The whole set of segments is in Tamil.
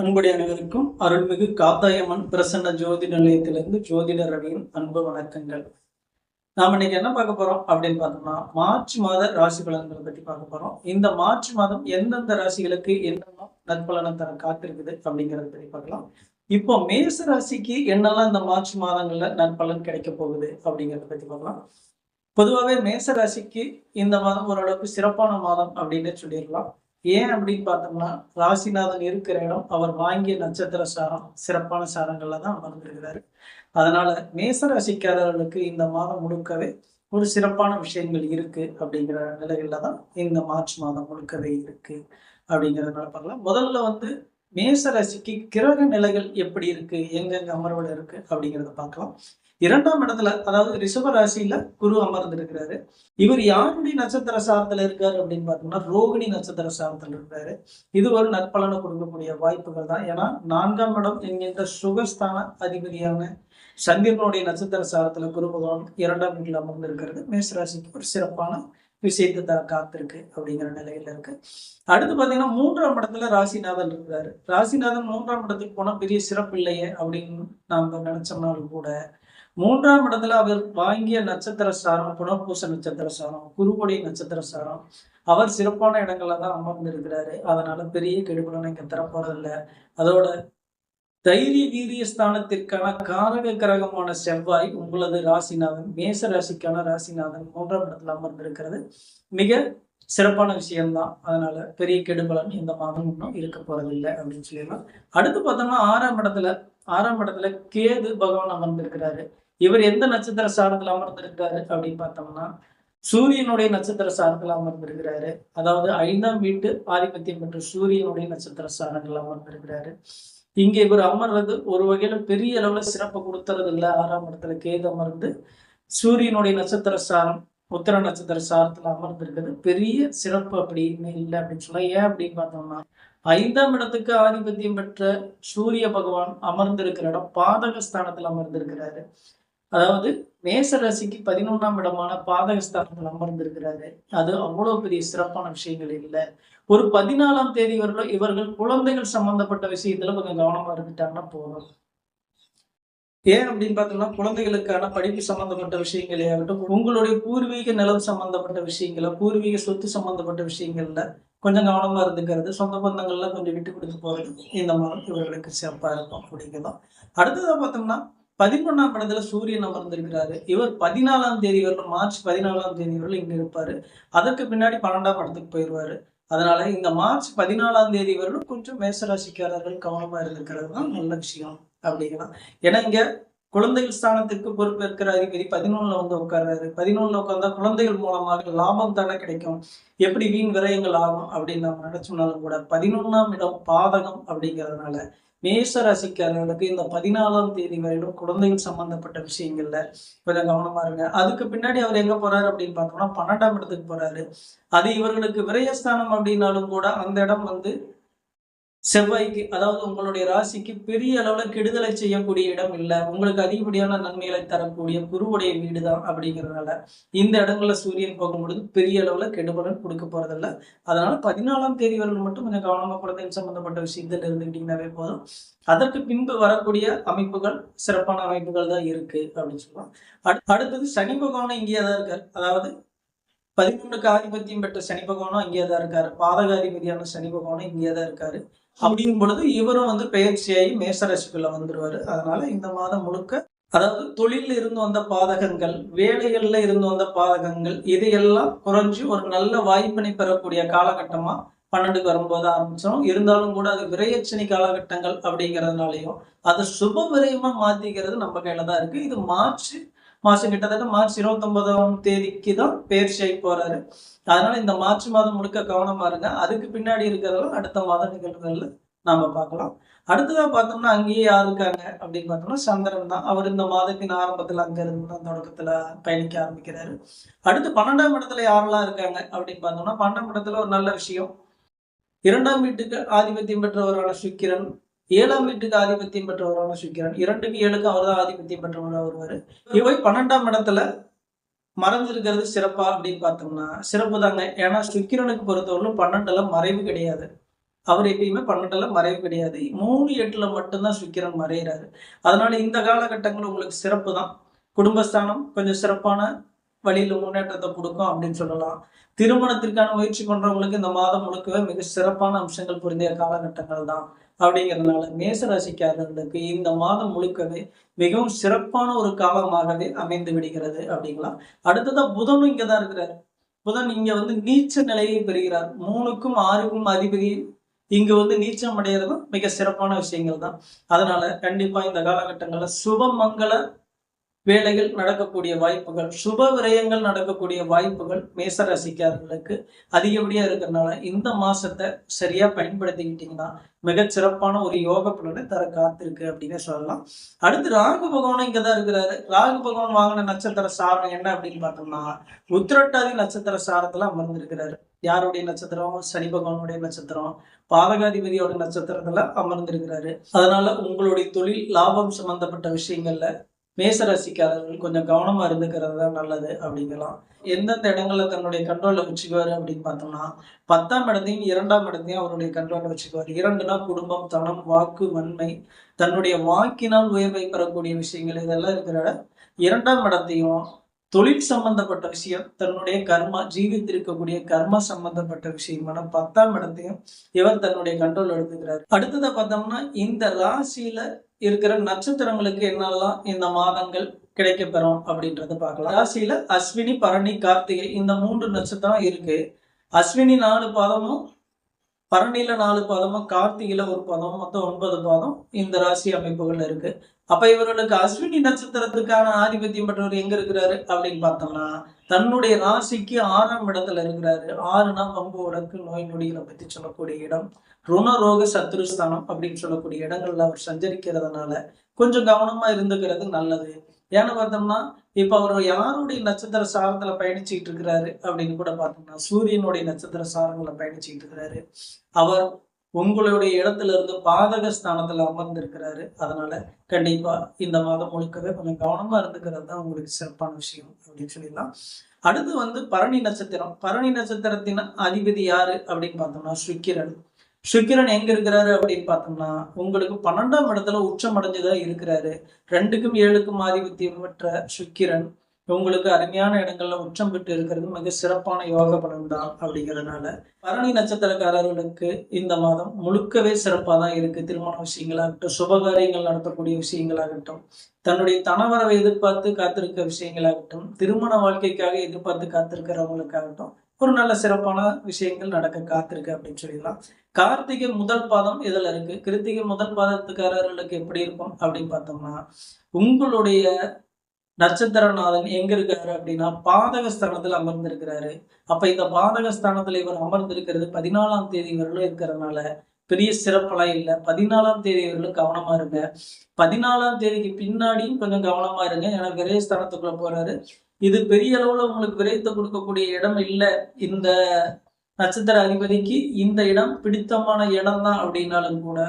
அன்புடைய அனைவருக்கும் அருள்மிகு காத்தாயம்மன் பிரசன்ன ஜோதி நிலையத்திலிருந்து ஜோதிடர் அணியின் அன்பு வணக்கங்கள். நாம இன்னைக்கு என்ன பார்க்க போறோம் அப்படின்னு பார்த்தோம்னா மார்ச் மாத ராசி பலன்களை பத்தி பார்க்க போறோம். இந்த மார்ச் மாதம் எந்தெந்த ராசிகளுக்கு என்னென்ன நற்பலனை தர காத்திருக்குது அப்படிங்கிறத பற்றி பார்க்கலாம். இப்போ மேச ராசிக்கு என்னெல்லாம் இந்த மார்ச் மாதங்கள்ல நற்பலன் கிடைக்க போகுது அப்படிங்கிறத பத்தி பார்க்கலாம். பொதுவாகவே மேச ராசிக்கு இந்த மாதம் ஓரளவுக்கு சிறப்பான மாதம் அப்படின்னு சொல்லிடலாம். ஏன் அப்படின்னு பார்த்தோம்னா ராசிநாதன் இருக்கிற இடம் அவர் வாங்கிய நட்சத்திர சாரம் சிறப்பான சாரங்கள்ல தான் அமர்ந்திருக்கிறாரு. அதனால மேச ராசிக்காரர்களுக்கு இந்த மாதம் முழுக்கவே ஒரு சிறப்பான விஷயங்கள் இருக்கு அப்படிங்கிற நிலையில தான் இந்த மார்ச் மாதம் முழுக்கவே இருக்கு அப்படிங்கிறதுனால பார்க்கலாம். முதல்ல வந்து மேச ராசிக்கு கிரக நிலைகள் எப்படி இருக்கு? எங்கெங்க அமர்வுல இருக்கு? அப்படிங்கிறத பார்க்கலாம். இரண்டாம் இடத்துல அதாவது ரிஷப ராசியில குரு அமர்ந்திருக்கிறாரு. இவர் யாருடைய நட்சத்திர சாரத்துல இருக்காரு அப்படின்னு பார்த்தோம்னா ரோகிணி நட்சத்திர சாரத்துல இருக்காரு. இது ஒரு நற்பலனை கொடுக்கக்கூடிய வாய்ப்புகள் தான். ஏன்னா நான்காம் இடம் என்கின்ற சுகஸ்தான அதிபதியான சந்திரனுடைய நட்சத்திர சாரத்துல குரு பகவான் இரண்டாம் வீட்டில் அமர்ந்திருக்கிறது. மேசராசிக்கு ஒரு சிறப்பான விஷயத்தை தர காத்திருக்கு அப்படிங்கிற நிலையில இருக்கு. அடுத்து பாத்தீங்கன்னா மூன்றாம் இடத்துல ராசிநாதன் இருக்கிறாரு ராசிநாதன் மூன்றாம் இடத்துக்கு போனா பெரிய சிறப்பு இல்லையே அப்படின்னு நாம நினைச்சோம்னாலும் கூட மூன்றாம் இடத்துல அவர் வாங்கிய நட்சத்திர சாரம் புனர்பூச நட்சத்திர சாரம் குருவுடைய நட்சத்திர சாரம் அவர் சிறப்பான இடங்கள்ல தான் அமர்ந்திருக்கிறாரு. அதனால பெரிய கெடுபலனை இங்க தரப்போறதில்ல. அதோட தைரிய வீரிய ஸ்தானத்திற்கான காரக கிரகமான செவ்வாய் உங்களது ராசிநாதன் மேச ராசிக்கான ராசிநாதன் மூன்றாம் இடத்துல அமர்ந்திருக்கிறது. மிக சிறப்பான விஷயம்தான். அதனால பெரிய கெடுபலன் இந்த மாதம் இன்னும் இருக்க போறதில்லை அப்படின்னு சொல்லிடலாம். அடுத்து பார்த்தோம்னா ஆறாம் இடத்துல ஆறாம் இடத்துல கேது பகவான் அமர்ந்திருக்கிறாரு. இவர் எந்த நட்சத்திர சாரத்துல அமர்ந்திருக்கிறாரு அப்படின்னு பார்த்தோம்னா சூரியனுடைய நட்சத்திர சாரத்துல அமர்ந்திருக்கிறாரு. அதாவது ஐந்தாம் வீட்டு ஆதிபத்தியம் பெற்ற சூரியனுடைய நட்சத்திர சாரங்கள் அமர்ந்திருக்கிறாரு. இங்கே இவர் அமர்றது ஒரு வகையில பெரிய அளவுல சிறப்பு கொடுத்துறது இல்லை ஆறாம் இடத்துல கேது அமர்ந்து சூரியனுடைய நட்சத்திர சாரம் உத்தர நட்சத்திர சாரத்துல அமர்ந்திருக்கிறது. பெரிய சிறப்பு அப்படின்னு இல்லை அப்படின்னு சொல்ல ஏன் அப்படின்னு பார்த்தோம்னா ஐந்தாம் இடத்துக்கு ஆதிபத்தியம் பெற்ற சூரிய பகவான் அமர்ந்திருக்கிற இடம் பாதகஸ்தானத்தில் அமர்ந்திருக்கிறாரு. அதாவது மேச ராசிக்கு பதினொன்றாம் இடமான பாதகஸ்தானங்கள் அமர்ந்திருக்கிறாரு. அது அவ்வளவு பெரிய சிறப்பான விஷயங்கள் இல்லை. ஒரு பதினாலாம் தேதி வரலும் இவர்கள் குழந்தைகள் சம்பந்தப்பட்ட விஷயத்துல கொஞ்சம் கவனமா இருந்துட்டாங்கன்னா போதும். ஏன் அப்படின்னு பார்த்தோம்னா குழந்தைகளுக்கான படிப்பு சம்பந்தப்பட்ட விஷயங்களே ஆகட்டும் உங்களுடைய பூர்வீக நிலம் சம்பந்தப்பட்ட விஷயங்கள பூர்வீக சொத்து சம்பந்தப்பட்ட விஷயங்கள்ல கொஞ்சம் கவனமா இருந்துக்கிறது. சொந்த பந்தங்கள்ல கொஞ்சம் விட்டு கொடுத்து போறது இந்த மாதிரி இவர்களுக்கு சிறப்பா இருக்கும் அப்படிங்கிறதும் அடுத்ததா பார்த்தோம்னா பதிமூணாம் இடத்துல சூரியன் அமர்ந்திருக்கிறாரு. இவர் பதினாலாம் தேதி வரலும் மார்ச் பதினாலாம் தேதி வரலும் இங்க இருப்பாரு. அதற்கு பின்னாடி பன்னெண்டாம் இடத்துக்கு போயிடுவாரு. அதனால இந்த மார்ச் பதினாலாம் தேதி வரலும் கொஞ்சம் மேசராசிக்காரர்கள் கவனமா இருந்திருக்கிறது தான் நல்ல விஷயம் அப்படிங்கலாம். ஏன்னா இங்க குழந்தைகள் ஸ்தானத்துக்கு பொறுப்பேற்கிற அதிபதி பதினொன்னுல வந்து உட்கார்றாரு. பதினொன்னுல உட்கார்ந்தா குழந்தைகள் மூலமாக லாபம் தானே கிடைக்கும். எப்படி வீண் விரயங்கள் ஆகும் அப்படின்னு நம்ம நினைச்சோம்னாலும் கூட பதினொன்னாம் இடம் பாதகம் அப்படிங்கிறதுனால மேச ராசிக்காரர்களுக்கு இந்த பதினாலாம் தேதி வரையிலும் குழந்தைகள் சம்பந்தப்பட்ட விஷயங்கள்ல கொஞ்சம் கவனமா இருங்க. அதுக்கு பின்னாடி அவர் எங்க போறாரு அப்படின்னு பார்த்தோம்னா பன்னெண்டாம் இடத்துக்கு போறாரு. அது இவர்களுக்கு விரயஸ்தானம் அப்படின்னாலும் கூட அந்த இடம் வந்து செவ்வாய்க்கு அதாவது உங்களுடைய ராசிக்கு பெரிய அளவுல கெடுதலை செய்யக்கூடிய இடம் இல்லை. உங்களுக்கு அதிகப்படியான நன்மைகளை தரக்கூடிய குருவுடைய வீடு தான் அப்படிங்கிறதுனால இந்த இடங்கள்ல சூரியன் போகும்பொழுது பெரிய அளவுல கெடுபலன் கொடுக்க போறதில்ல. அதனால பதினாலாம் தேதி வரை மட்டும் கொஞ்சம் கவனமா குழந்தைகள் சம்பந்தப்பட்ட விஷயத்துல இருந்துக்கிட்டீங்கன்னாவே போதும். அதற்கு பின்பு வரக்கூடிய அமைப்புகள் சிறப்பான அமைப்புகள் தான் இருக்கு அப்படின்னு சொல்லலாம். அடுத்தது சனி பகவானும் இங்கேயே தான் இருக்கார். அதாவது பதிமூணுக்கு ஆதிபத்தியம் பெற்ற சனி பகவானும் அங்கேயே தான் இருக்காரு. பாதகாதிபதியான சனி பகவானும் இங்கேயே தான் இருக்காரு. அப்படிங்கும் பொழுது இவரும் வந்து பெயர்ச்சியாகி மேசராசிக்குள்ள வந்துருவாரு. அதனால இந்த மாதம் முழுக்க அதாவது தொழில இருந்து வந்த பாதகங்கள் வேலைகள்ல இருந்து வந்த பாதகங்கள் இதையெல்லாம் குறைஞ்சு ஒரு நல்ல வாய்ப்பினை பெறக்கூடிய காலகட்டமா பன்னெண்டுக்கு வரும்போது ஆரம்பிச்சோம் இருந்தாலும் கூட அது விரையச்சனி காலகட்டங்கள் அப்படிங்கிறதுனாலையும் அதை சுப விரயமா மாத்திக்கிறது நம்ம கையில தான் இருக்கு. இது மார்ச் மாசம் கிட்டத்தட்ட மார்ச் இருபத்தி ஒன்பதாம் தேதிக்கு தான் பயிற்சியாகி போறாரு. அதனால இந்த மார்ச் மாதம் முழுக்க கவனமா இருங்க. அதுக்கு பின்னாடி இருக்கிறதெல்லாம் அடுத்த மாத நிகழ்வுகள்ல நாம பார்க்கலாம். அடுத்ததா பார்த்தோம்னா அங்கேயே யார் இருக்காங்க அப்படின்னு பார்த்தோம்னா சந்திரன் தான். அவர் இந்த மாதத்தின் ஆரம்பத்துல அங்க இருந்து தான் தொடக்கத்துல பயணிக்க ஆரம்பிக்கிறாரு. அடுத்து பன்னெண்டாம் இடத்துல யாரெல்லாம் இருக்காங்க அப்படின்னு பார்த்தோம்னா பன்னெண்டாம் இடத்துல ஒரு நல்ல விஷயம். இரண்டாம் வீட்டுக்கு ஆதிபத்தியம் பெற்றவரான சுக்கிரன் ஏழாம் வீட்டுக்கு ஆதிபத்தியம் பெற்றவரான சுக்கிரன். இரண்டுக்கு ஏழுக்கு அவர் தான் ஆதிபத்தியம் பெற்றவராக வருவார். இவை பன்னெண்டாம் இடத்துல மறைஞ்சிருக்கிறது சிறப்பா அப்படின்னு பார்த்தோம்னா சிறப்பு தாங்க. ஏன்னா சுக்கிரனுக்கு பொறுத்தவரையிலும் பன்னெண்டுல மறைவு கிடையாது. அவர் எப்பயுமே பன்னெண்டுல மறைவு கிடையாது. மூணு எட்டுல மட்டும்தான் சுக்கிரன் மறைகிறாரு அதனால இந்த காலகட்டங்கள் உங்களுக்கு சிறப்பு தான். குடும்பஸ்தானம் கொஞ்சம் சிறப்பான வழியில முன்னேற்றத்தை கொடுக்கும் அப்படின்னு சொல்லலாம். திருமணத்திற்கான முயற்சி பண்றவங்களுக்கு இந்த மாதம் முழுக்கவே மிக சிறப்பான அம்சங்கள் புரிந்திய காலகட்டங்கள் தான். அப்படிங்கிறதுனால மேசராசிக்காரர்களுக்கு இந்த மாதம் முழுக்கவே மிகவும் சிறப்பான ஒரு காலமாகவே அமைந்து விடுகிறது அப்படிங்களா? அடுத்ததா புதனும் இங்கதான் இருக்கிறார். புதன் இங்க வந்து நீச்ச நிலையை பெறுகிறார். மூணுக்கும் ஆறுக்கும் அதிபதி இங்கு வந்து நீச்சம் அடைகிறதும் மிக சிறப்பான விஷயங்கள் தான் அதனால கண்டிப்பா இந்த காலகட்டங்கள்ல சுபமங்கள வேலைகள் நடக்கக்கூடிய வாய்ப்புகள் சுப விரயங்கள் நடக்கக்கூடிய வாய்ப்புகள் மேசராசிக்காரர்களுக்கு அதிகப்படியா இருக்கிறதுனால இந்த மாசத்தை சரியா பயன்படுத்திக்கிட்டீங்கன்னா மிக சிறப்பான ஒரு யோக பலனை தர காத்திருக்கு அப்படின்னு சொல்லலாம். அடுத்து ராகு பகவானும் இங்கதான் இருக்கிறாரு. ராகு பகவான் வாங்கின நட்சத்திர சாரம் என்ன அப்படின்னு பார்த்தோம்னா உத்திரட்டாதி நட்சத்திர சாரத்துல அமர்ந்திருக்கிறாரு. யாருடைய நட்சத்திரம்? சனி பகவானுடைய நட்சத்திரம். பாதகாதிபதியோட நட்சத்திரத்துல அமர்ந்திருக்கிறாரு. அதனால உங்களுடைய தொழில் லாபம் சம்பந்தப்பட்ட விஷயங்கள்ல மேசராசிக்காரர்கள் கொஞ்சம் கவனமா இருந்துக்கிறது தான் நல்லது அப்படிங்கலாம். எந்தெந்த இடங்கள்ல தன்னுடைய கண்ட்ரோலில் வச்சுக்குவாரு அப்படின்னு பார்த்தோம்னா பத்தாம் இடத்தையும் இரண்டாம் இடத்தையும் அவருடைய கண்ட்ரோலில் வச்சுக்குவார். இரண்டுனா குடும்பம் தனம் வாக்கு வன்மை தன்னுடைய வாக்கினால் உயர்வை பெறக்கூடிய விஷயங்கள் இதெல்லாம் இருக்கிற இரண்டாம் இடத்தையும் தொழில் சம்பந்தப்பட்ட விஷயம் தன்னுடைய கர்மா ஜீவித்திருக்கக்கூடிய கர்மா சம்பந்தப்பட்ட விஷயமான பத்தாம் இடத்தையும் இவர் தன்னுடைய கண்ட்ரோல் எடுத்துக்கிறார். அடுத்ததை பார்த்தோம்னா இந்த ராசியில இருக்கிற நட்சத்திரங்களுக்கு என்னெல்லாம் இந்த மாதங்கள் கிடைக்கப்பெறும் அப்படின்றத பார்க்கலாம். ராசியில அஸ்வினி பரணி கார்த்திகை இந்த மூன்று நட்சத்திரம் இருக்கு. அஸ்வினி நாலு பாதமும் பரணியில நாலு பாதமும் கார்த்திகையில ஒரு பாதம் மொத்தம் ஒன்பது பாதம் இந்த ராசி அமைப்புகள் இருக்கு. அப்ப இவர்களுக்கு அஸ்வினி நட்சத்திரத்துக்கான ஆதிபத்தியம் பெற்றவர் எங்க இருக்கிறாரு அப்படின்னு பார்த்தோம்னா தன்னுடைய ராசிக்கு ஆறாம் இடத்துல இருக்கிறாரு. ஆறுனா பம்பு உடக்கு நோய் நொடிகளை பத்தி சொல்லக்கூடிய இடம். ருணரோக சத்ருஸ்தானம் அப்படின்னு சொல்லக்கூடிய இடங்கள்ல அவர் சஞ்சரிக்கிறதுனால கொஞ்சம் கவனமா இருந்துக்கிறது நல்லது. ஏன்னு பார்த்தோம்னா இப்ப அவர் யாருடைய நட்சத்திர சாரத்துல பயணிச்சுட்டு இருக்கிறாரு அப்படின்னு கூட பார்த்தோம்னா சூரியனுடைய நட்சத்திர சாரங்களை பயணிச்சுட்டு இருக்கிறாரு. அவர் உங்களுடைய இடத்துல இருந்து பாதக ஸ்தானத்துல அமர்ந்திருக்கிறாரு. அதனால கண்டிப்பா இந்த மாதம் முழுக்கவே கொஞ்சம் கவனமா இருந்துக்கிறது தான் உங்களுக்கு சிறப்பான விஷயம் அப்படின்னு சொல்லிடலாம். அடுத்து வந்து பரணி நட்சத்திரம். பரணி நட்சத்திரத்தின் அதிபதி யாரு அப்படின்னு பார்த்தோம்னா சுக்கிரன். சுக்கிரன் எங்க இருக்கிறாரு அப்படின்னு பார்த்தோம்னா உங்களுக்கு பன்னெண்டாம் இடத்துல உச்சம் அடைஞ்சுதான் இருக்கிறாரு. ரெண்டுக்கும் ஏழுக்கும் ஆதிபத்தியம் பெற்ற சுக்கிரன். உங்களுக்கு அருமையான இடங்கள்ல உச்சம் பெற்று இருக்கிறது மிக சிறப்பான யோக பலன் தான் அப்படிங்கிறதுனால பரணி நட்சத்திரக்காரர்களுக்கு இந்த மாதம் முழுக்கவே சிறப்பாக தான் இருக்கு. திருமண விஷயங்களாகட்டும் சுபகாரியங்கள் நடத்தக்கூடிய விஷயங்களாகட்டும் தன்னுடைய தனவரவை எதிர்பார்த்து காத்திருக்க விஷயங்களாகட்டும் திருமண வாழ்க்கைக்காக எதிர்பார்த்து காத்திருக்கிறவங்களுக்காகட்டும் ஒரு நல்ல சிறப்பான விஷயங்கள் நடக்க காத்திருக்கு அப்படின்னு சொல்லிடலாம். கார்த்திகை முதல் பாதம் இதுல இருக்கு? கிருத்திகை முதல் பாதத்துக்காரர்களுக்கு எப்படி இருக்கும் அப்படின்னு பார்த்தோம்னா உங்களுடைய நட்சத்திரநாதன் எங்க இருக்காரு அப்படின்னா பாதக ஸ்தானத்தில் அமர்ந்திருக்கிறாரு. அப்ப இந்த பாதக ஸ்தானத்துல இவர் அமர்ந்திருக்கிறது பதினாலாம் தேதி வரலும் இருக்கிறதுனால பெரிய சிறப்பெல்லாம் இல்லை. பதினாலாம் தேதி வரலும் கவனமா இருங்க. பதினாலாம் தேதிக்கு பின்னாடியும் கொஞ்சம் கவனமா இருங்க. ஏன்னா விரைய ஸ்தானத்துக்குள்ள போறாரு. இது பெரிய அளவுல உங்களுக்கு விரைத்து கொடுக்கக்கூடிய இடம் இல்லை. இந்த நட்சத்திர அதிபதிக்கு இந்த இடம் பிடித்தமான இடம் தான் அப்படின்னாலும் கூட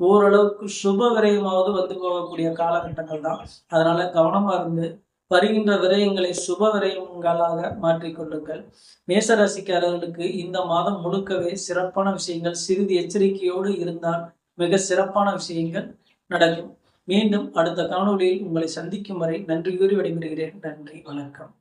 ஓரளவுக்கு சுப விரயமாவது வந்து போகக்கூடிய காலகட்டங்கள் தான். அதனால கவனமா இருந்து வருகின்ற விரயங்களை சுப விரயங்களாக மாற்றிக்கொள்ளுங்கள் மேசராசிக்காரர்களுக்கு இந்த மாதம் முழுக்கவே சிறப்பான விஷயங்கள் சிறிது எச்சரிக்கையோடு இருந்தால் மிக சிறப்பான விஷயங்கள் நடக்கும். மீண்டும் அடுத்த காணொலியில் உங்களை சந்திக்கும் வரை நன்றி கூறி விடைபெறுகிறேன். நன்றி வணக்கம்.